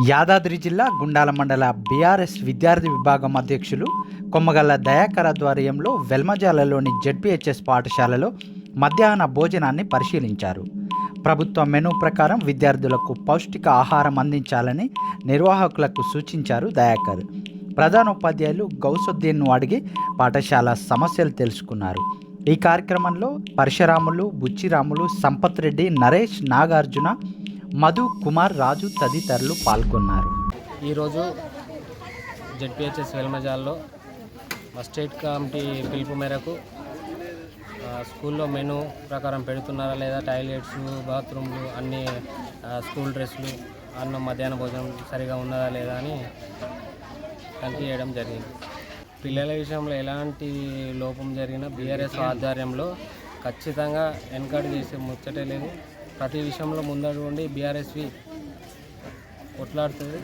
యాదాద్రి జిల్లా గుండాల మండల బీఆర్ఎస్ విద్యార్థి విభాగం అధ్యక్షులు కొమ్మగల్ల దయాకర్ ఆధ్వర్యంలో వెల్మజాలలోని జెడ్పీహెచ్ఎస్ పాఠశాలలో మధ్యాహ్న భోజనాన్ని పరిశీలించారు. ప్రభుత్వ మెనూ ప్రకారం విద్యార్థులకు పౌష్టిక ఆహారం అందించాలని నిర్వాహకులకు సూచించారు దయాకర్. ప్రధాన ఉపాధ్యాయులు గౌసుద్దీన్ను అడిగి పాఠశాల సమస్యలు తెలుసుకున్నారు. ఈ కార్యక్రమంలో పరశురాములు బుచ్చిరాములు సంపత్ రెడ్డి నరేష్ నాగార్జున మధు కుమార్ రాజు తదితరులు పాల్గొన్నారు. ఈరోజు జెడ్పిహెచ్ఎస్ వెల్మజాల్లో మా స్టేట్ కమిటీ పిలుపు మేరకు స్కూల్లో మెనూ ప్రకారం పెడుతున్నారా లేదా టాయిలెట్స్ బాత్రూమ్లు అన్ని స్కూల్ డ్రెస్సులు అన్నం మధ్యాహ్న భోజనం సరిగా ఉన్నదా లేదా అని తనిఖీ చేయడం జరిగింది. పిల్లల విషయంలో ఎలాంటి లోపం జరిగినా బీఆర్ఎస్ ఆధ్వర్యంలో ఖచ్చితంగా ఎన్కరేజ్ చేసే ముచ్చటే లేదు. ప్రతి విషయంలో ముందడు ఉండి బీఆర్ఎస్వి కొట్లాడుతుంది.